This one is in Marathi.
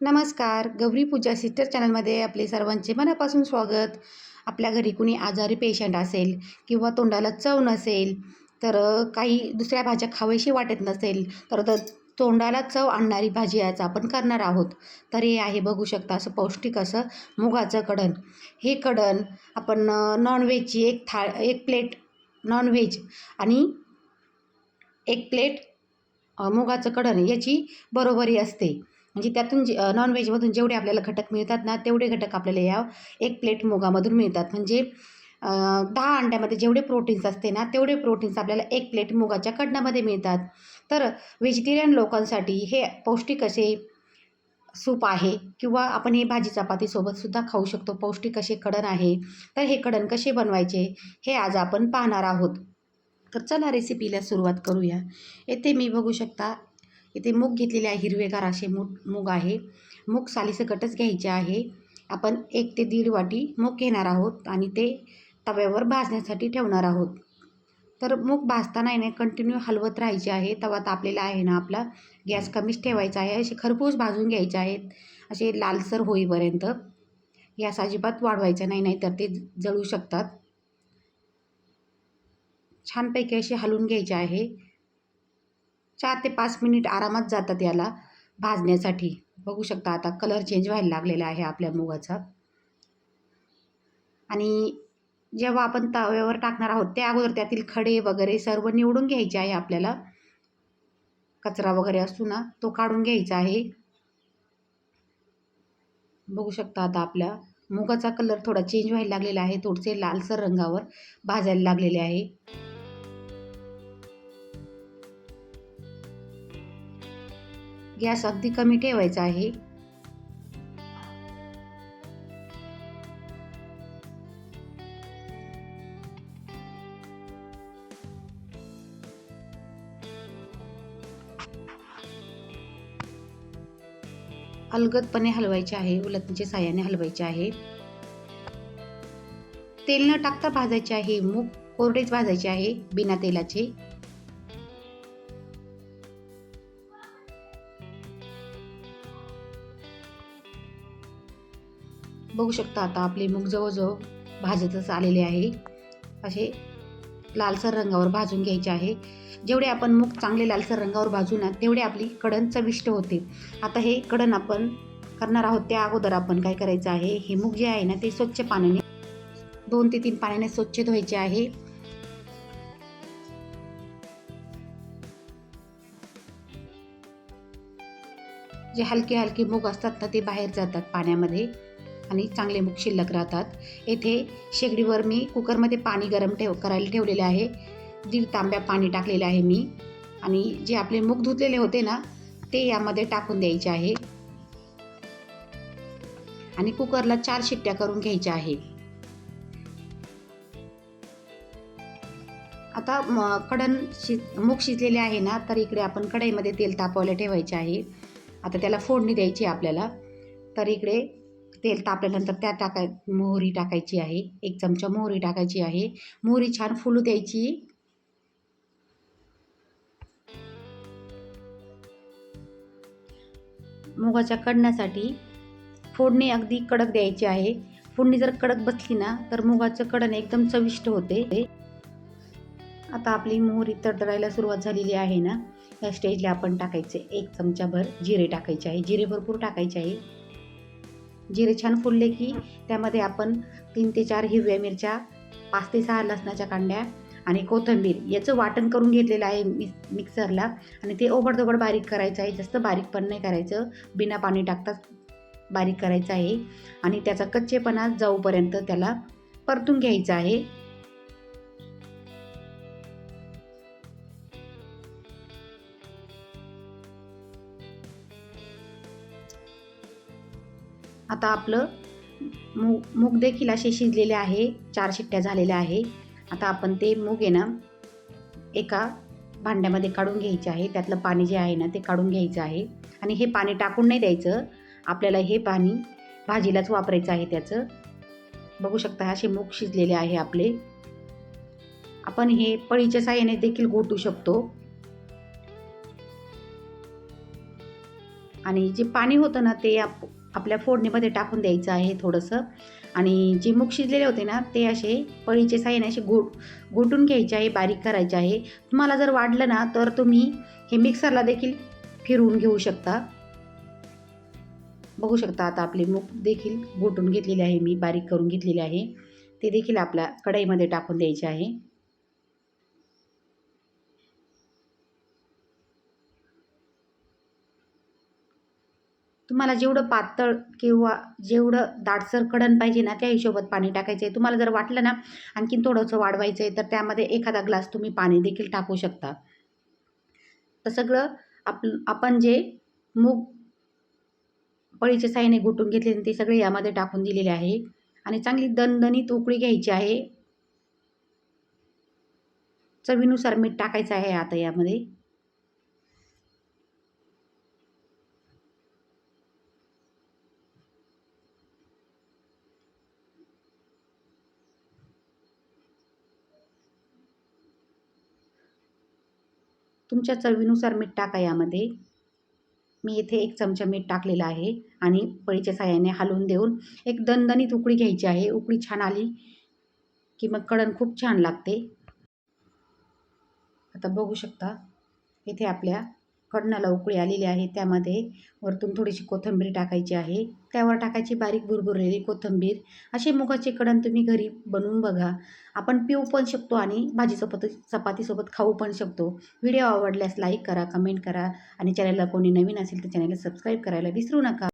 नमस्कार. गौरी पूजा सिस्टर चॅनलमध्ये आपले सर्वांचे मनापासून स्वागत. आपल्या घरी कुणी आजारी पेशंट असेल किंवा तोंडाला चव नसेल तर काही दुसऱ्या भाज्या खावीशी वाटत नसेल तर तोंडाला चव आणणारी भाजी आज आपण करणार आहोत. तर हे आहे बघू शकता असं पौष्टिक असं मुगाचं कडण. हे कडण आपण नॉनव्हेजची एक थाळ एक प्लेट नॉनव्हेज आणि एक प्लेट मुगाचं कडण याची बरोबरी असते. म्हणजे त्यातून जे नॉनव्हेजमधून जेवढे आपल्याला घटक मिळतात ना तेवढे घटक आपल्याला या एक प्लेट मुगामधून मिळतात. म्हणजे दहा अंड्यामध्ये जेवढे प्रोटीन्स असते ना तेवढे प्रोटीन्स आपल्याला एक प्लेट मुगाच्या कडणामध्ये मिळतात. तर व्हेजिटेरियन लोकांसाठी हे पौष्टिक असे सूप आहे किंवा आपण हे भाजी चपातीसोबतसुद्धा खाऊ शकतो. पौष्टिक असे कडण आहे. तर हे कडण कसे बनवायचे हे आज आपण पाहणार आहोत. तर चला रेसिपीला सुरुवात करूया. येथे मी बघू शकता इथे मूग घेतलेले आहे हिरवेगार असे मूग मूग आहे. मूग सालीसकटच घ्यायचे आहे. आपण एक ते दीड वाटी मूग घेणार आहोत आणि ते तव्यावर भाजण्यासाठी ठेवणार आहोत. तर मूग भाजताना येणे कंटिन्यू हलवत राहायचे आहे. तवा तापलेला आहे ना आपला गॅस कमीच ठेवायचा आहे. असे खरपूस भाजून घ्यायचे आहेत. असे लालसर होईपर्यंत गॅस अजिबात वाढवायचा नाही नाही तर ते जळू शकतात. छानपैकी असे हलवून घ्यायचे आहे. चार ते पाच मिनिट आरामात जातात याला भाजण्यासाठी. बघू शकता आता कलर चेंज व्हायला लागलेला आहे आपल्या मुगाचा. आणि जेव्हा आपण तव्यावर टाकणार आहोत त्या अगोदर त्यातील खडे वगैरे सर्व निवडून घ्यायचे आहे आपल्याला. कचरा वगैरे असतो ना तो काढून घ्यायचा आहे. बघू शकता आता आपल्या मुगाचा कलर थोडा चेंज व्हायला लागलेला आहे. थोडेसे लालसर रंगावर भाजायला लागलेले आहे. गॅस अगदी कमी ठेवायचा आहे. अलगदपणे हलवायचे आहे उलटणीच्या साह्याने हलवायचे आहे. तेल न टाकता भाजायचे आहे मूग कोरडेच भाजायचे आहे बिना तेलाचे. बघू शकता आता आपले मूग जवळजवळ भाजतच आलेले आहे. असे लालसर रंगावर भाजून घ्यायचे आहे. जेवढे आपण मूग चांगले लालसर रंगावर भाजू ना तेवढे आपली कडण चविष्ट होते. आता हे कडण आपण करणार आहोत त्या अगोदर आपण काय करायचं आहे हे मूग जे आहे ना ते स्वच्छ पाण्याने दोन ते तीन पाण्याने स्वच्छ धुवायचे आहे. जे हलके हलके मूग असतात ना ते बाहेर जातात पाण्यामध्ये. आणि चांगले मुख शिल्लक राहतात. येथे शेगडीवर मी कुकरमध्ये पाणी गरम ठेव करायला ठेवलेले आहे. दीड तांब्या पाणी टाकलेले आहे मी. आणि जे आपले मुख धुतलेले होते ना ते यामध्ये टाकून द्यायचे आहे. आणि कुकरला चार शिट्ट्या करून घ्यायच्या आहे. आता कडण शि मूग शिजलेले आहे ना तर इकडे आपण कढईमध्ये तेल तापवायला ठेवायचे आहे. आता त्याला फोडणी द्यायची आहे आपल्याला. तर इकडे तेल तापल्यानंतर त्यात टाकाय मोहरी टाकायची आहे. एक चमचा मोहरी टाकायची आहे. मोहरी छान फुलू द्यायची. मुगाच्या कडण्यासाठी फोडणी अगदी कडक द्यायची आहे. फोडणी जर कडक बसली ना तर मुगाचं कडण एकदम चविष्ट होते. आता आपली मोहरी तडतडायला सुरुवात झालेली आहे ना या स्टेजला आपण टाकायचे एक चमचाभर जिरे टाकायचे आहे. जिरे भरपूर टाकायचे आहे. जिरे छान फुलले की त्यामध्ये आपण तीन ते चार हिरव्या मिरच्या पाच ते सहा लसणाच्या कांड्या आणि कोथिंबीर याचं वाटण करून घेतलेलं आहे मिक्स मिक्सरला आणि ते ओबडधोबड बारीक करायचं आहे. जास्त बारीक पण नाही करायचं. बिना पाणी टाकताच बारीक करायचं आहे आणि त्याचा कच्चेपणा जाऊपर्यंत त्याला परतून घ्यायचं आहे. आता आपलं मूग मूग देखील असे शिजलेले आहे चार शिट्ट्या झालेल्या आहे. आता आपण ते मूग आहे ना एका भांड्यामध्ये काढून घ्यायचे आहे. त्यातलं पाणी जे आहे ना ते काढून घ्यायचं आहे. आणि हे पाणी टाकून नाही द्यायचं. आपल्याला हे पाणी भाजीलाच वापरायचं आहे त्याचं. बघू शकता असे मूग शिजलेले आहे आपले. आपण हे पळीच्या साह्याने देखील घोटू शकतो. आणि जे पाणी होतं ना ते आप आपल्या फोडणीमध्ये टाकून द्यायचं आहे थोडंसं. आणि जे मूग शिजलेले होते ना ते असे पळीचे साह्याने असे गो गोटून घ्यायचे आहे बारीक करायचे आहे. तुम्हाला जर वाढलं ना तर तुम्ही हे मिक्सरला देखील फिरवून घेऊ शकता. बघू शकता आता आपले मूग देखील गोटून घेतलेले आहे मी बारीक करून घेतलेले आहे. ते देखील आपल्या कढईमध्ये टाकून द्यायचे आहे. तुम्हाला जेवढं पातळ किंवा जेवढं दाटसर कडण पाहिजे ना त्या हिशोबात पाणी टाकायचं आहे. तुम्हाला जर वाटलं ना आणखीन थोडंसं वाढवायचं आहे तर त्यामध्ये एखादा ग्लास तुम्ही पाणी देखील टाकू शकता. तर सगळं आप आपण जे मूग पळीच्या साईने घुटून घेतले ते सगळे यामध्ये टाकून दिलेले आहे. आणि चांगली दणदणीत उकळी घ्यायची आहे. चवीनुसार मीठ टाकायचं आहे आता यामध्ये. तुमच्या चवीनुसार मीठ टाका यामध्ये. मी इथे एक चमचा मीठ टाकलेलं आहे आणि पळीच्या साह्याने हलवून देऊन एक दणदणीत उकळी घ्यायची आहे. उकळी छान आली की मग कढण खूप छान लागते. आता बघू शकता इथे आपल्या कणणाला उकळी आलेली आहे. त्यामध्ये वरतून थोडीशी कोथिंबीर टाकायची आहे. त्यावर टाकायची बारीक भुरभुरलेली कोथिंबीर. असे मुगाचे कडण तुम्ही घरी बनवून बघा. आपण पिऊ पण शकतो आणि भाजीसोबत चपातीसोबत खाऊ पण शकतो. व्हिडिओ आवडल्यास लाईक करा कमेंट करा आणि चॅनलला कोणी नवीन असेल तर चॅनलला सबस्क्राईब करायला विसरू नका.